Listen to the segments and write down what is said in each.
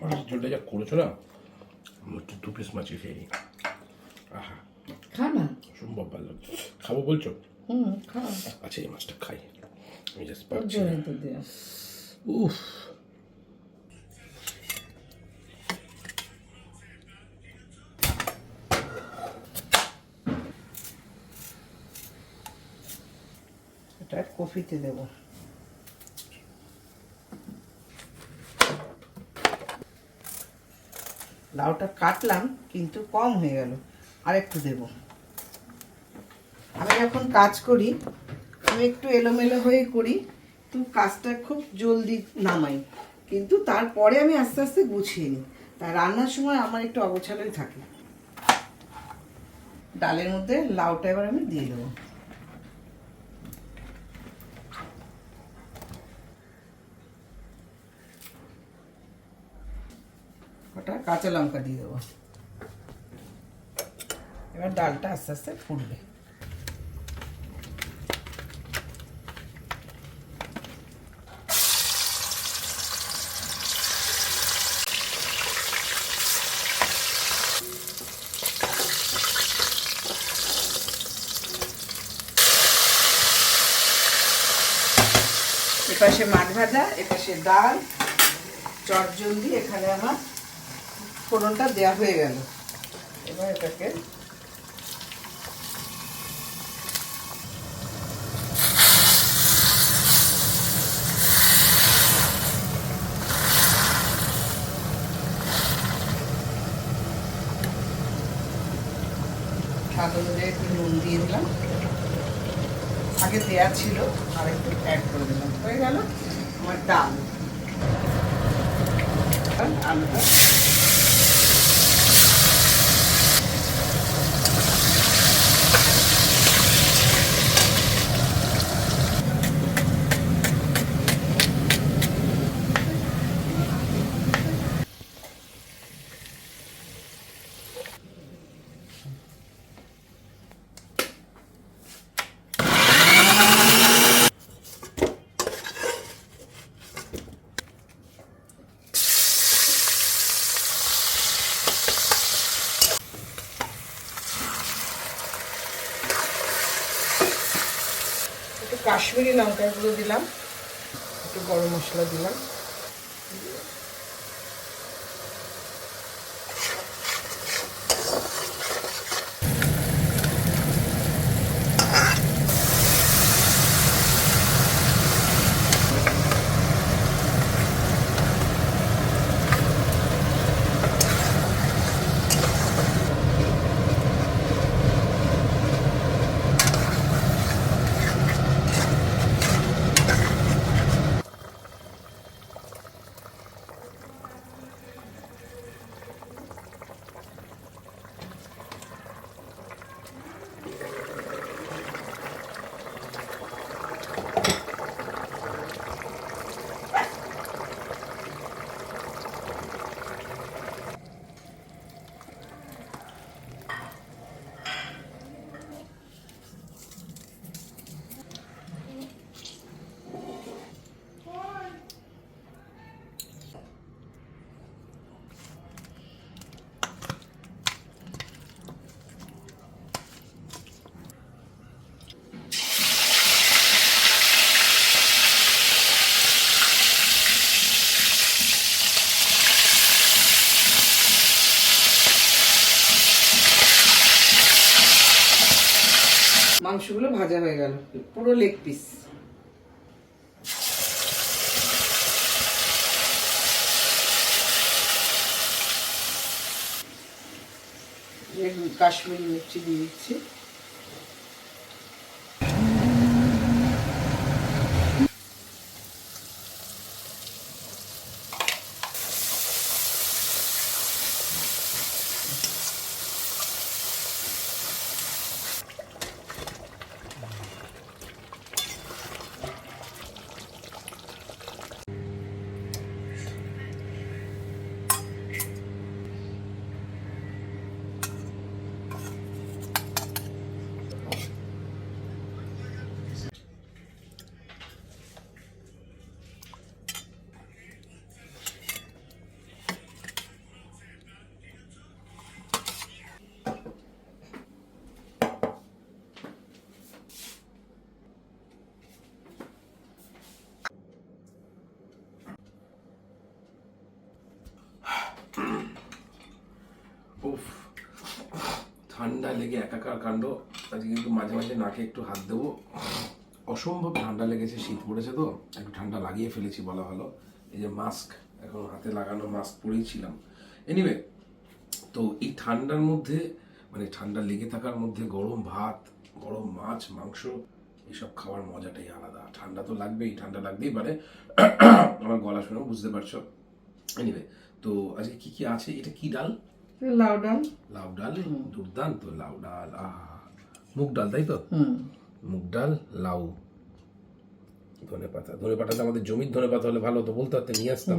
মাছের ঝোলটা যা করেছ না একটু দু পিস মাছই খেয়ে আহা খা না। সম্ভব ভালো লাগছে। খাব বলছো? হুম খা। আচ্ছা এই মাছটা খাই। আমি জাস্ট পাচ্ছি তো দেয়া উফ। এটা কফিতে দেব। লাউটা কাটলাম, কিন্তু কম হয়ে গেল। আর একটু দেব। আমি যখন কাজ করি। আমি একটু এলোমেলো হয়ে করি। তো কাজটা খুব জলদি নামাই। কিন্তু তারপরে আমি আস্তে আস্তে গুছিয়ে নিই। তাই রান্নার সময় আমার একটু অগোছালোই থাকে। ডালের মধ্যে লাউটা এবার আমি দিয়ে দেবো। ওটা কাঁচা লঙ্কা দিয়ে দেবো এবার ডালটা আস্তে আস্তে ফুটবে এপাশে মাছ ভাজা, এপাশে ডাল, চটজলদি এখানে আমার। ফোড়নটা দেওয়া হয়ে গেল। এবার এটাকে একটু নুন দিয়ে দিলাম। আগে ছিল, আর একটু অ্যাড করে দিলাম। হয়ে গেল আমার ডাল। আলুটা একটু কাশ্মীরি লঙ্কাগুলো দিলাম একটু গরম মশলা দিলাম। গেল পুরো লেগ পিস। কাশ্মীরি মির্চি দিয়ে দিচ্ছি। ঠান্ডা লেগে একাকার কাণ্ড আজকে কিন্তু মাঝে মাঝে নাকে একটু হাত দেবো। অসম্ভব ঠান্ডা লেগেছে, শীত পড়েছে তো, একটু ঠান্ডা লাগিয়ে ফেলেছি বলা ভালো। এই যে মাস্ক এখন হাতে লাগানো মাস্ক পরেইছিলাম এনিওয়ে তো এই ঠান্ডার মধ্যে মানে ঠান্ডা লেগে থাকার মধ্যে গরম ভাত, গরম মাছ, মাংস, এসব খাওয়ার মজাটাই আলাদা। ঠান্ডা তো লাগবেই, ঠান্ডা লাগতেই পারে। আমার গলা শুনেও বুঝতে পারছ। এনিওয়ে তো আজকে কি কি আছে? এটা কি ডাল? লাউ ডাল লাউ ডাল দুর্দান্ত লাউ ডাল মুগ ডাল তাই তো? মুগ ডাল লাউ। ধনে পাতা। ধনে পাতাটা আমাদের জমির ধনে পাতা হলে ভালো তো বলতে পারতে নিয়ে আসতাম।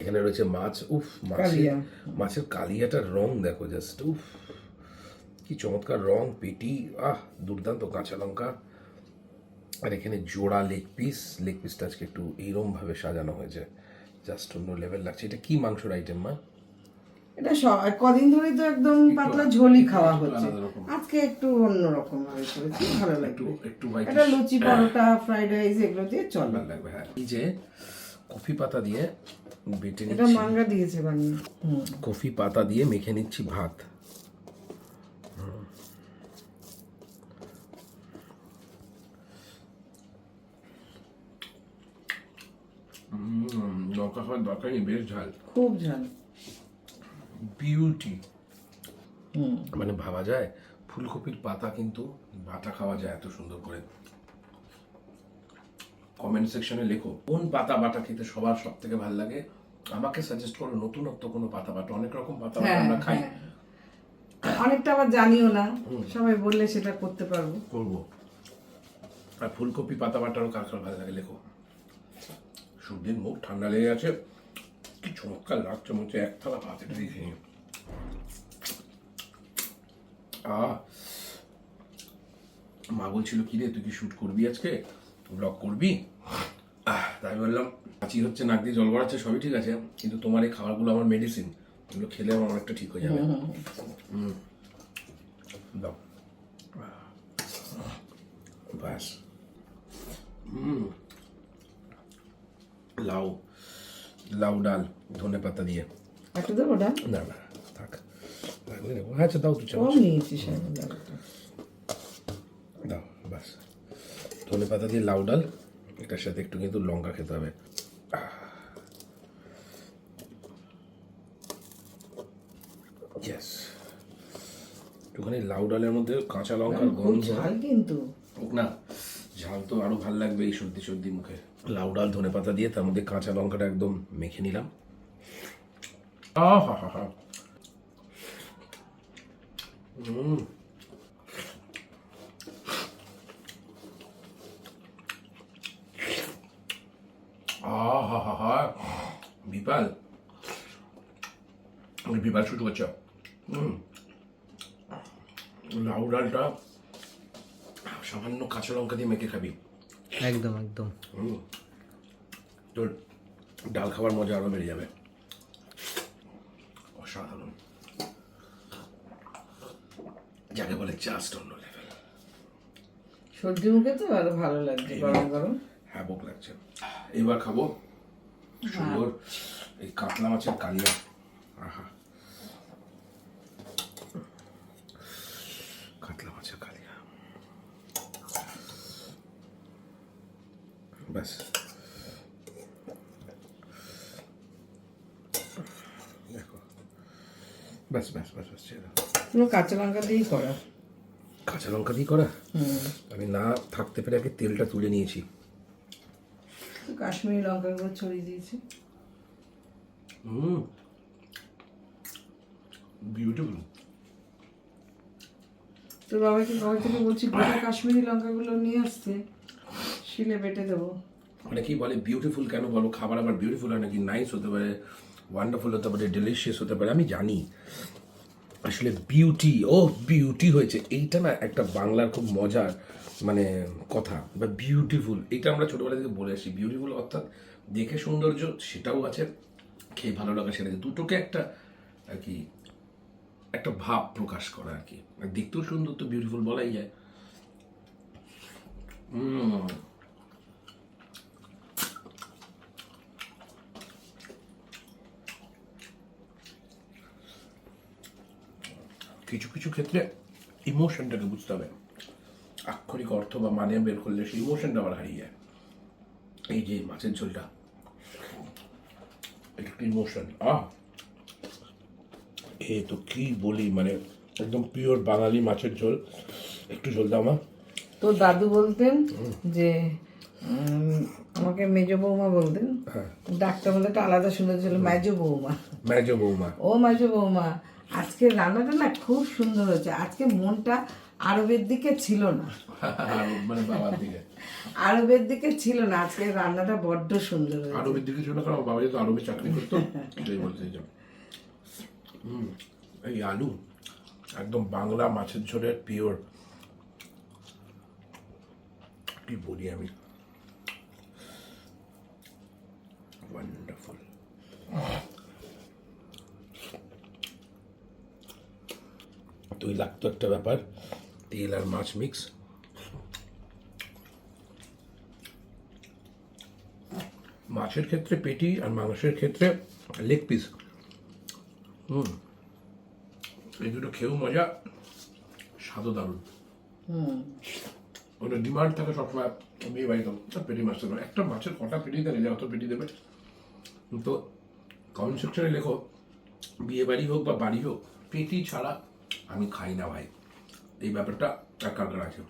এখানে রয়েছে মাছ উফ মাছের মাছের কালিয়াটার রং দেখো জাস্ট উফ। কি চমৎকার রং পেটি আহ দুর্দান্ত কাঁচা লঙ্কা। আর এখানে জোড়া লেগ পিস লেগ পিসটা আজকে একটু এইরকম ভাবে সাজানো হয়েছে। জাস্ট অন্য লেভেল লাগছে। এটা কি মাংসর আইটেম মা? এটা কদিন ধরেই তো একদম পাতলা ঝোলই খাওয়া হচ্ছে। আজকে একটু অন্যরকম ভাবে করেছি ভালো একটু লাগবে। একটু এটা লুচি পরোটা ফ্রাইড রাইস এগুলো দিয়ে চলে। লাগবে হ্যাঁ। এই যে কফি পাতা দিয়ে বেটে এটা মাঙ্গা দিয়েছে বানিয়ে। কফি পাতা দিয়ে মেখে নিচ্ছি ভাত। লঙ্কা খাওয়ার দরকার নেই বেশ ঝাল। খুব ঝাল। বিউটি মানে ভাবা যায় ফুলকপির পাতা কিন্তু বাটা খাওয়া যায় এত সুন্দর করে। কমেন্ট সেকশনে লেখো কোন পাতা বাটা খেতে সবার সব থেকে ভালো লাগে? আমাকে সাজেস্ট করো নতুনত্ব কোনো পাতা বাটা। অনেক রকম পাতা বাটা হ্যাঁ, আমরা খাই। হ্যাঁ। অনেকটা আবার জানিও না সবাই বললে সেটা করতে পারব। করব। আর ফুলকপি পাতা বাটারও কার কার ভালো লাগে লেখো। সর্দির মুখ ঠান্ডা লেগে আছে কি চমৎকার লাগছে মনে হচ্ছে এক থালা ভাত এটা দেখে নিই। আহ মা বলছিল কি রে তুই কি শুট করবি আজকে? ব্লগ করবি? তাই বললাম, কাচি হচ্ছে, নাক দিয়ে জল গড়াচ্ছে সবই ঠিক আছে, কিন্তু তোমার এই খাবারগুলো আমার মেডিসিন এগুলো খেলে আমার অনেকটা ঠিক হয়ে যাবে। হুম। ব্যাস। হুম। লাউ। লাউ ডাল ধনে পাতা দিয়ে। একটু দেবো ওটা না না থাক। লাগলে নেব আচ্ছা দাও দু চামচ। নিয়েছি সামনে ডালটা। দাও বাস। ধনে পাতা দিয়ে লাউ ডাল এটার সাথে একটু কিন্তু লঙ্কা খেতে হবে। ইয়েস একটুখানি লাউ ডালের মধ্যে কাঁচা লঙ্কার গন্ধ। ঝাল কিন্তু। না ঝাল তো আরও ভালো লাগবে এই সর্দি সর্দি মুখে। লাউ ডাল ধনে পাতা দিয়ে তার মধ্যে কাঁচা লঙ্কাটা একদম মেখে নিলাম। আহা হা হা হুম আহা হা হা বিপাল। বিপাল শুরু করছ হুম লাউ ডালটা সামান্য কাঁচা লঙ্কা দিয়ে মেখে খাবি। একদম একদম। হুম তোর ডাল খাবার মজা আরও বেড়ে যাবে। অসাধারণ। যাকে বলে জাস্ট অন্য লেভেল সর্দি মুখে তো আরও ভালো লাগছে গরম গরম। হ্যাবক লাগছে। এবার খাব সুন্দর এই কাতলা মাছের কালিয়া। আহা। কাতলা মাছের কালিয়া। ব্যাস দেখো ব্যাস ব্যাস ব্যাস ব্যাস ছেড়ে পুরো কাঁচা লঙ্কা দিয়েই করা। কাঁচা লঙ্কা দিয়ে করা? আমি না থাকতে পেরে আগে তেলটা তুলে নিয়েছি। কাশ্মীরি লঙ্কা গুলো ছড়িয়ে দিয়েছি। হুম। বিউটিফুল তোর বাবাকে কবে থেকে বলছি গোটা কাশ্মীরি লঙ্কাগুলো নিয়ে আসতে শিলে বেটে দেবো। অনেকেই বলে বিউটিফুল কেন বলো? খাবার আবার বিউটিফুল হয় নাকি? নাইস হতে পারে। ওয়ান্ডারফুল হতে পারে ডেলিশিয়াস হতে পারে, আমি জানি। আসলে বিউটি ও বিউটি হয়েছে। এইটা না একটা বাংলার খুব মজার মানে কথা। বা বিউটিফুল এটা আমরা ছোটবেলা থেকে বলে আসি। বিউটিফুল অর্থাৎ দেখে সৌন্দর্য, সেটাও আছে। খেয়ে ভালো লাগা সেটা। দুটোকে একটা, আর কি, একটা ভাব প্রকাশ করা আর কি। দেখতেও সুন্দর তো বিউটিফুল বলাই যায়। হুম কিছু কিছু ক্ষেত্রে ইমোশনটাকে বুঝতে হবে। আক্ষরিক অর্থ বা মানে বের করলে সেই ইমোশনটা আবার হারিয়ে যায়। এই যে মাছের ঝোলটা। এটা একটা ইমোশন আহ! এ তো কি বলি মানে একদম পিওর বাঙালি মাছের ঝোল। একটু ঝোল দাও তোর দাদু বলতেন যে আমাকে মেজ বৌমা বলতেন। হ্যাঁ। ডাক্তার বলে একটা আলাদা সুন্দর ছিল মেজ বৌমা। ম্যাজো বৌমা। ও মেজ বৌমা। আজকে রান্নাটা না খুব সুন্দর হয়েছে। আজকে মনটা আরবের দিকে ছিল না। মানে বাবার দিকে। আরবের দিকে ছিল না আজকে রান্নাটা বড্ড সুন্দর হয়েছে। আরবের দিকে ছিল না কারণ বাবা যেহেতু আরবে চাকরি করতো এটাই বলতে হুম এই আলু একদম বাংলা মাছের ঝোলের পিওর। কি বলি আমি? ওয়ান্ডারফুল তুই লাগতো একটা ব্যাপার তেল আর মাছ মিক্স মাছের ক্ষেত্রে পেটি আর মাংসের ক্ষেত্রে লেগ পিস হুম এই দুটো খেয়েও মজা স্বাদও দারুণ। হুম। ওটা ডিমান্ড থাকে সবসময় বিয়ে বাড়িতে "তা পেটি মাছ একটা মাছের কটা পেটি দেবে যে অত পেটি দেবে। তো কমেন্ট সেকশনে লেখো বিয়ে বাড়ি হোক বা বাড়ি হোক পেটি ছাড়া আমি খাই না ভাই। এই ব্যাপারটা একাগ্র আছে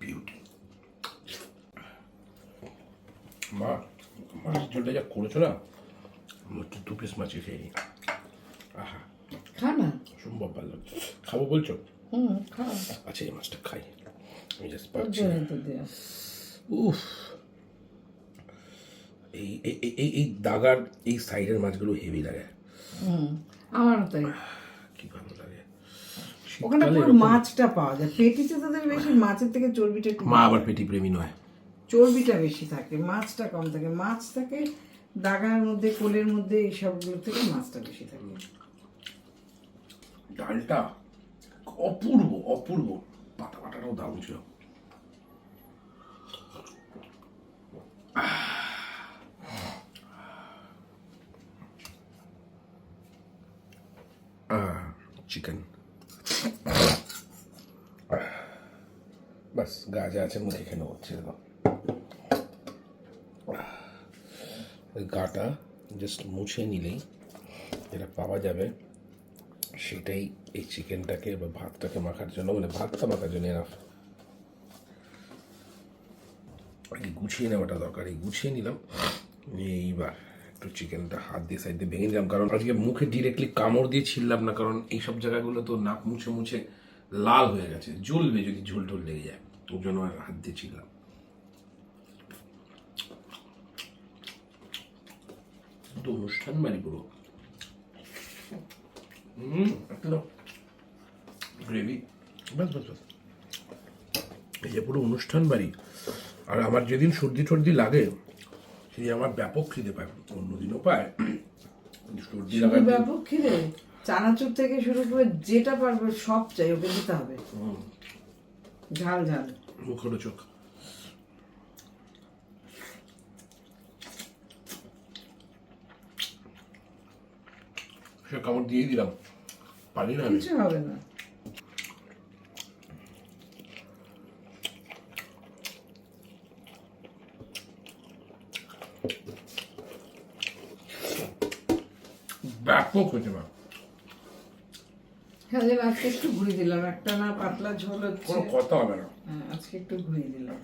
বিউটি মা মাছের ঝোলটা যা করেছ না একটু দু পিস মাছই খেয়ে নিই আহা। খা না। অসম্ভব ভালো লাগছে। খাব বলছো? হুম খা। আচ্ছা এই মাছটা খাই। আমি জাস্ট পাচ্ছি না। উফ। এই এই- দাগার এই সাইডের মাছগুলো হেভি লাগে। হুম আমারও তাই। কি ভালো লাগে। ওখানে পুরো মাছটা পাওয়া যায়। পেটিতে তোদের বেশি মাছের থেকে চর্বিটা মা আবার পেটি প্রেমী নয়। চর্বিটা বেশি থাকে মাছটা কম থাকে। মাছ থাকে দাগার মধ্যে কোলের মধ্যে এইসবগুলো থেকে মাছটা বেশি থাকে। ডালটা অপূর্ব অপূর্ব। পাতা পাতাটাও দারুণ ছিল। চিকেন বাস গাজা আছে মুখে খেয়ে হচ্ছে ওই গাটা জাস্ট মুছে নিলেই যেটা পাওয়া যাবে, সেটাই এই চিকেনটাকে বা ভাতটাকে মাখার জন্য মানে ভাতটা মাখার জন্য আগে গুছিয়ে নেওয়াটা দরকার, এই গুছিয়ে নিলাম, এইবার। একটু চিকেনটা হাত দিয়ে সাইড দিয়ে ভেঙে দিলাম। কারণ আজকে মুখে ডিরেক্টলি কামড় দিয়ে ছিললাম না কারণ এইসব জায়গাগুলো তো নাক মুছে মুছে লাল হয়ে গেছে জ্বলবে যদি ঝোল টোল লেগে যায় ওর জন্য আর হাত দিয়ে ছিললাম তো অনুষ্ঠান বাড়ি পুরো। হুম একদম গ্রেভি বাস বাস বাস এই যে পুরো অনুষ্ঠান বাড়ি আর আমার যেদিন সর্দি টর্দি লাগে সেই আমার ব্যাপক খিদে পায় অন্যদিনও পায় সর্দি লাগার ব্যাপক খিদে? চানাচুর থেকে শুরু করে যেটা পারবে সব চাই ওকে দিতে হবে। ঝাল ঝাল। মুখরো চোখ সে কামড় দিয়ে দিলাম। পারি না কিছু হবে না। হয়েছে মা হ্যাঁ আজকে একটু ঘুরিয়ে দিলাম। একটা না পাতলা ঝোল হচ্ছে। কোনো কথা হবে না। হ্যাঁ, আজকে একটু ঘুরিয়ে দিলাম।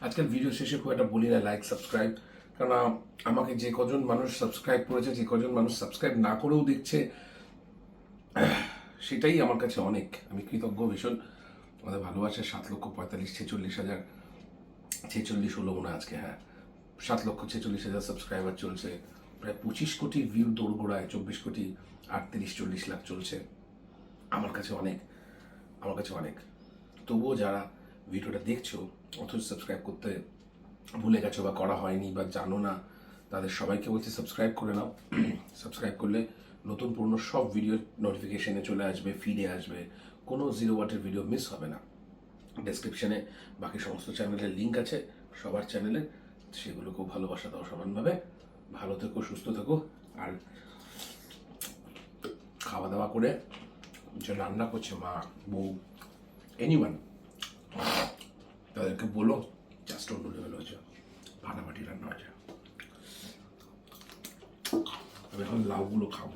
আজকের ভিডিও শেষে খুব একটা বলি না লাইক সাবস্ক্রাইব কারণ আমাকে যে কজন মানুষ সাবস্ক্রাইব করেছে যে কজন মানুষ সাবস্ক্রাইব না করেও দেখছে সেটাই আমার কাছে অনেক। আমি কৃতজ্ঞ ভীষণ। আমাদের ভালোবাসে সাত লক্ষ পঁয়তাল্লিশ ছেচল্লিশ হাজার ছেচল্লিশ হলো মনে আজকে হ্যাঁ। সাত লক্ষ ছেচল্লিশ হাজার সাবস্ক্রাইবার চলছে। প্রায় পঁচিশ কোটি ভিউ দৌড়গোড়ায় চব্বিশ কোটি আটত্রিশ, চল্লিশ লাখ চলছে। আমার কাছে অনেক, আমার কাছে অনেক। তবুও যারা ভিডিওটা দেখছ, অথচ সাবস্ক্রাইব করতে ভুলে গেছো বা করা হয়নি বা জানো না, তাদের সবাইকে বলছি সাবস্ক্রাইব করে নাও। সাবস্ক্রাইব করলে নতুন পুরনো সব ভিডিও নোটিফিকেশনে চলে আসবে ফিডে আসবে। কোনো জিরো ওয়াটের ভিডিও মিস হবে না। ডেসক্রিপশনে বাকি সমস্ত চ্যানেলের লিঙ্ক আছে, সবার চ্যানেলে সেগুলোকেও ভালোবাসা দাও সমানভাবে। ভালো থেকো, সুস্থ থেকো। আর খাওয়া দাওয়া করে যে রান্না করছে মা, বউ এনিওয়ান তাদেরকে বলো জাস্ট অন্য লেভেল হয়েছে। ফাটাফাটি রান্না হয়েছে। আমি এখন লাউগুলো খাব।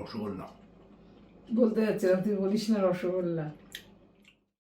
রসগোল্লা। বলতে যাচ্ছিলাম তুই বলিস না রসগোল্লা।